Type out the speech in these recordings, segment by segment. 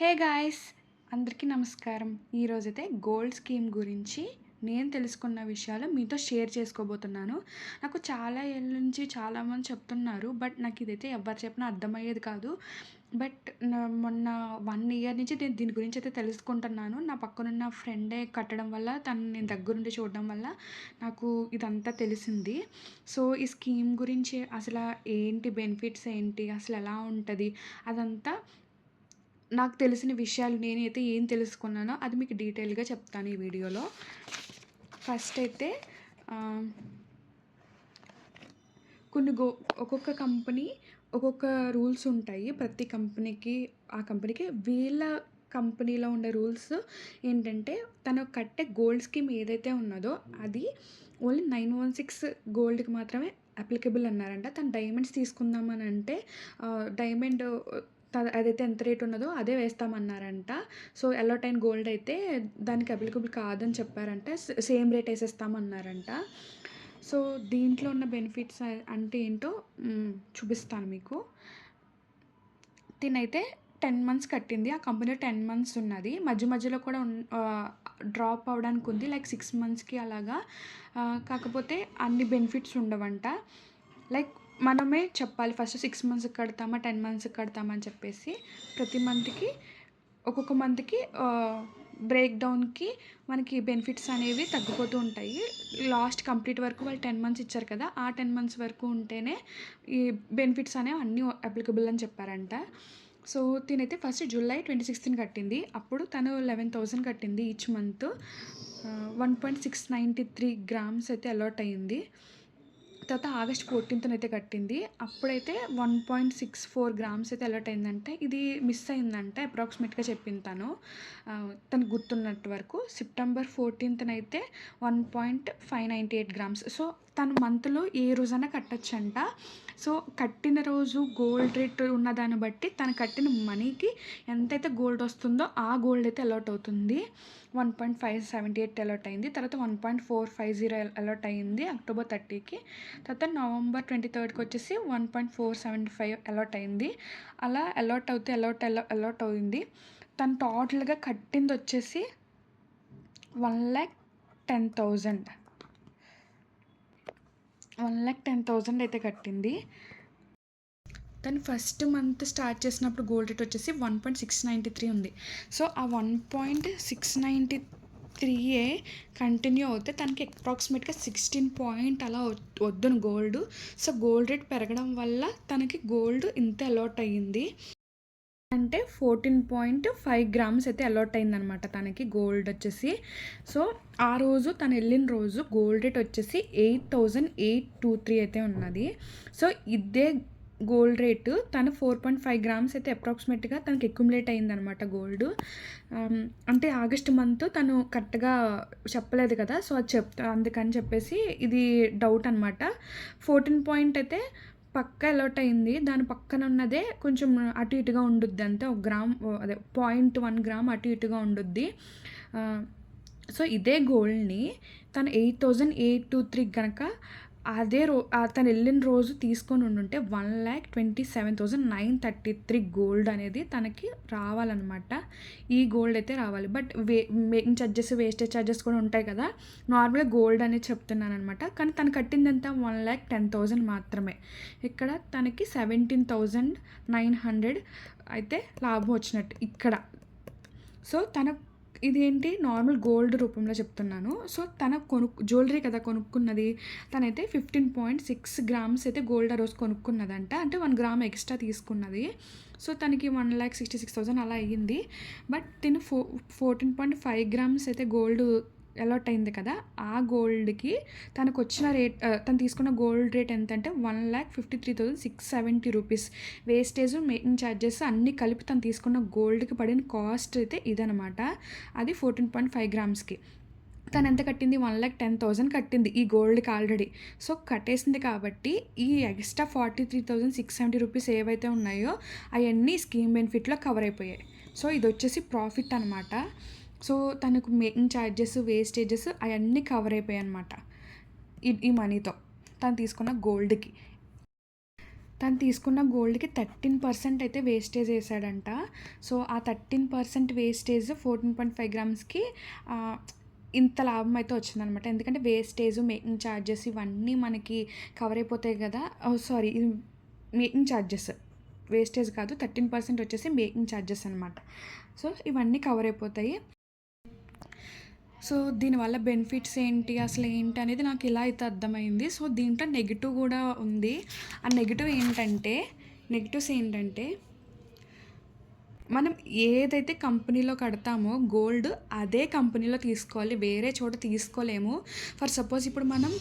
Hey guys అందరికీ నమస్కారం. ఈరోజైతే గోల్డ్ స్కీమ్ గురించి నేను తెలుసుకున్న విషయాలు మీతో షేర్ చేసుకోబోతున్నాను. నాకు చాలా ఏళ్ళ నుంచి చాలామంది చెప్తున్నారు బట్ నాకు ఇదైతే ఎవరు చెప్పినా అర్థమయ్యేది కాదు. బట్ నా మొన్న వన్ ఇయర్ నుంచి నేను దీని గురించి అయితే తెలుసుకుంటున్నాను. నా పక్కనున్న ఫ్రెండే కట్టడం వల్ల తను నేను దగ్గరుండి చూడడం వల్ల నాకు ఇదంతా తెలిసింది. సో ఈ స్కీమ్ గురించి అసలు ఏంటి బెనిఫిట్స్ ఏంటి అసలు ఎలా ఉంటుంది అదంతా నాకు తెలిసిన విషయాలు నేనైతే ఏం తెలుసుకున్నానో అది మీకు డీటెయిల్గా చెప్తాను ఈ వీడియోలో. ఫస్ట్ అయితే కొన్ని గో ఒక్కొక్క కంపెనీ ఒక్కొక్క రూల్స్ ఉంటాయి. ప్రతి కంపెనీకి ఆ కంపెనీకి వీళ్ళ కంపెనీలో ఉండే రూల్స్ ఏంటంటే తను కట్టే గోల్డ్ స్కీమ్ ఏదైతే ఉన్నదో అది ఓన్లీ నైన్ వన్ సిక్స్ గోల్డ్కి మాత్రమే అప్లికబుల్ అన్నారంట. తను డైమండ్స్ తీసుకుందామని అంటే డైమండ్ అదైతే ఎంత రేట్ ఉన్నదో అదే వేస్తామన్నారంట. సో ఎల్లోట్ అయిన గోల్డ్ అయితే దానికి అవైలబుల్ కాదని చెప్పారంట. Same rate వేసేస్తామన్నారంట. సో దీంట్లో ఉన్న బెనిఫిట్స్ అంటే ఏంటో చూపిస్తాను మీకు. తినైతే టెన్ మంత్స్ కట్టింది. ఆ కంపెనీ టెన్ మంత్స్ ఉన్నది. మధ్య మధ్యలో కూడా డ్రాప్ అవడానికి ఉంది. లైక్ సిక్స్ మంత్స్కి అలాగా. కాకపోతే అన్ని బెనిఫిట్స్ ఉండవంట. లైక్ మనమే చెప్పాలి. ఫస్ట్ సిక్స్ మంత్స్కి కడతామా టెన్ మంత్స్కి కడతామా అని చెప్పేసి ప్రతి మంత్కి ఒక్కొక్క మంత్కి బ్రేక్ డౌన్కి మనకి బెనిఫిట్స్ అనేవి తగ్గిపోతూ ఉంటాయి. లాస్ట్ కంప్లీట్ వరకు వాళ్ళు టెన్ మంత్స్ ఇచ్చారు కదా ఆ టెన్ మంత్స్ వరకు ఉంటేనే ఈ బెనిఫిట్స్ అనేవి అన్నీ అప్లికబుల్ అని చెప్పారంట. సో తినైతే ఫస్ట్ జూలై ట్వంటీ సిక్స్త్ని కట్టింది. అప్పుడు తను లెవెన్ థౌసండ్ కట్టింది each month. One point six ninety three grams అయితే అలాట్ అయ్యింది. తర్వాత ఆగస్ట్ ఫోర్టీన్త్న అయితే కట్టింది. అప్పుడైతే one point six four grams అయితే అలర్ట్ అయిందంటే ఇది మిస్ అయిందంటే అప్రాక్సిమేట్గా చెప్పింది తను. తను గుర్తున్నట్టు వరకు. సెప్టెంబర్ ఫోర్టీన్త్న అయితే one point five ninety eight grams. So తను మంత్లో ఏ రోజైనా కట్టచ్చంట. సో కట్టిన రోజు గోల్డ్ రేట్ ఉన్న దాన్ని బట్టి తను కట్టిన మనీకి ఎంతైతే గోల్డ్ వస్తుందో ఆ గోల్డ్ అయితే అలాట్ అవుతుంది. One point five seventy eight allot అయింది. తర్వాత one point four five zero allot అయింది అక్టోబర్ థర్టీకి. తర్వాత నవంబర్ ట్వంటీ థర్డ్కి వచ్చేసి one point four seventy five allot అయింది. అలా అలాట్ అవుతే అలాట్ అలాట్ అయింది. తను టోటల్గా కట్టింది వచ్చేసి one lakh ten thousand. One lakh ten thousand అయితే కట్టింది. తను ఫస్ట్ మంత్ స్టార్ట్ చేసినప్పుడు గోల్డ్ రేట్ వచ్చేసి one point six ninety three ఉంది. సో ఆ వన్ పాయింట్ సిక్స్ నైంటీ త్రీయే కంటిన్యూ అవుతే తనకి అప్రాక్సిమేట్గా సిక్స్టీన్ పాయింట్ అలా వద్దును గోల్డ్. సో గోల్డ్ రేట్ పెరగడం వల్ల తనకి గోల్డ్ ఇంత అలాట్ అయ్యింది. అంటే ఫోర్టీన్ పాయింట్ ఫైవ్ గ్రామ్స్ అయితే అలాట్ అయిందనమాట తనకి గోల్డ్ వచ్చేసి. సో ఆ రోజు తను వెళ్ళిన రోజు గోల్డ్ రేట్ వచ్చేసి eight thousand eight two three అయితే ఉన్నది. సో ఇదే గోల్డ్ రేటు తను ఫోర్ పాయింట్ ఫైవ్ గ్రామ్స్ అయితే అప్రాక్సిమేట్గా తనకి అక్యుములేట్ అయిందనమాట గోల్డ్. అంటే ఆగస్ట్ మంత్ తను కరెక్ట్గా చెప్పలేదు కదా సో అది చెప్తా అందుకని చెప్పేసి ఇది డౌట్ అనమాట ఫోర్టీన్ పాయింట్ అయితే పక్క అలాట్ అయింది. దాని పక్కన ఉన్నదే కొంచెం అటు ఇటుగా ఉండుద్ది అంతే. ఒక గ్రామ్ అదే పాయింట్ వన్ గ్రామ్ అటు ఇటుగా ఉండుద్ది. సో ఇదే గోల్డ్ని తను eight thousand eight two three కనుక అదే రో తను వెళ్ళిన రోజు తీసుకొని ఉండుంటే one lakh twenty seven thousand nine thirty three gold అనేది తనకి రావాలన్నమాట. ఈ గోల్డ్ అయితే రావాలి. But we making charges wastage charges కూడా ఉంటాయి కదా. నార్మల్గా గోల్డ్ అనేది చెప్తున్నాను అనమాట కానీ తను కట్టిందంతా వన్ ల్యాక్ టెన్ థౌజండ్ మాత్రమే. ఇక్కడ తనకి సెవెంటీన్ థౌజండ్ నైన్ హండ్రెడ్ అయితే లాభం వచ్చినట్టు ఇక్కడ. సో తన ఇదేంటి? నార్మల్ గోల్డ్ రూపంలో చెప్తున్నాను. సో తన కొను జ్యువెలరీ కదా కొనుక్కున్నది. తనైతే ఫిఫ్టీన్ పాయింట్ సిక్స్ గ్రామ్స్ అయితే గోల్డ్ ఆ రోజు కొనుక్కున్నదంట. అంటే వన్ గ్రామ్ ఎక్స్ట్రా తీసుకున్నది. సో తనకి one lakh sixty six thousand అలా అయ్యింది. బట్ తిను ఫో ఫోర్టీన్ పాయింట్ ఫైవ్ గ్రామ్స్ అయితే గోల్డ్ అలాట్ అయింది కదా ఆ గోల్డ్కి తనకు వచ్చిన రేట్ తను తీసుకున్న గోల్డ్ రేట్ ఎంత అంటే one lakh fifty three thousand six seventy rupees. Wastage making charges అన్నీ కలిపి తను తీసుకున్న గోల్డ్కి పడిన కాస్ట్ అయితే ఇదనమాట అది ఫోర్టీన్ పాయింట్ ఫైవ్ గ్రామ్స్కి. తను ఎంత కట్టింది? వన్ ల్యాక్ టెన్ థౌజండ్ కట్టింది ఈ గోల్డ్కి ఆల్రెడీ. సో కట్టేసింది కాబట్టి ఈ extra forty three thousand six seventy rupees ఏవైతే ఉన్నాయో అవన్నీ స్కీమ్ బెనిఫిట్లో కవర్ అయిపోయాయి. సో ఇది వచ్చేసి ప్రాఫిట్ అనమాట సో తనకు మేకింగ్ ఛార్జెస్ వేస్టేజెస్ అవన్నీ కవర్ అయిపోయాయి అనమాట ఈ ఈ మనీతో తను తీసుకున్న గోల్డ్కి తను తీసుకున్న గోల్డ్‌కి 13% అయితే వేస్టేజ్ ఏసాడంట. సో, ఆ 13% వేస్టేజ్ 14.5 గ్రామ్స్‌కి ఇంత లాభం అయితే వచ్చిందనమాట. ఎందుకంటే వేస్టేజ్, మేకింగ్ చార్జెస్ ఇవన్నీ మనకి కవర్ అయిపోతాయి కదా సారీ మేకింగ్ చార్జెస్. వేస్టేజ్ కాదు 13% వచ్చేసి మేకింగ్ చార్జెస్ అనమాట. సో, ఇవన్నీ కవర్ అయిపోతాయి. సో, దీనివల్ల బెనిఫిట్స్ ఏంటి? అసలు ఏంటి? అనేది నాకు ఇలా అయితే అర్థమైంది. సో, దీంట్లో నెగిటివ్ కూడా ఉంది. ఆ నెగిటివ్ ఏంటంటే నెగిటివ్స్ ఏంటంటే మనం ఏదైతే కంపెనీలో కడతామో గోల్డ్ అదే కంపెనీలో తీసుకోవాలి. వేరే చోట తీసుకోలేము. ఫర్ సపోజ్ ఇప్పుడు మనం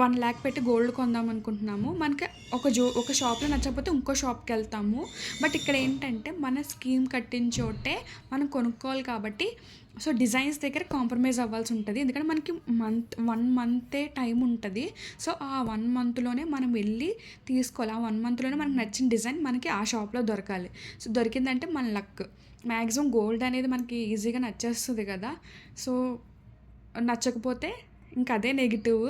వన్ ల్యాక్ పెట్టి గోల్డ్ కొందాం అనుకుంటున్నాము. మనకి ఒక జో ఒక షాప్‌లో నచ్చకపోతే ఇంకో షాప్కి వెళ్తాము బట్ ఇక్కడ ఏంటంటే మన స్కీమ్ కట్టిన చోటే మనం కొనుక్కోవాలి కాబట్టి సో, డిజైన్స్ దగ్గర కాంప్రమైజ్ అవ్వాల్సి ఉంటుంది ఎందుకంటే మనకి మంత్ వన్ మంతే టైం ఉంటుంది సో, ఆ వన్ మంత్‌లోనే మనం వెళ్ళి తీసుకోవాలి. ఆ వన్ మంత్‌లోనే మనకు నచ్చిన డిజైన్ మనకి ఆ షాప్‌లో దొరకాలి. సో, దొరికిందంటే మన లక్. మ్యాక్సిమం గోల్డ్ అనేది మనకి ఈజీగా నచ్చేస్తుంది కదా సో, నచ్చకపోతే ఇంక అదే నెగిటివ్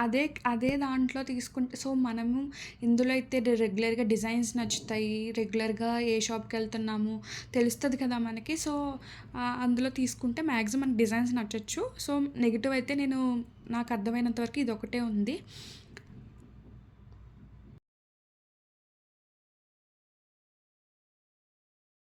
అదే అదే దాంట్లో తీసుకుంటే సో, మనము ఇందులో అయితే రెగ్యులర్‌గా డిజైన్స్ నచ్చుతాయి. రెగ్యులర్‌గా ఏ షాప్కి వెళ్తున్నాము తెలుస్తుంది కదా మనకి. సో, అందులో తీసుకుంటే మ్యాక్సిమం మనకి డిజైన్స్ నచ్చచ్చు సో, నెగిటివ్ అయితే నేను నాకు అర్థమైనంత వరకు ఒకటే ఉంది.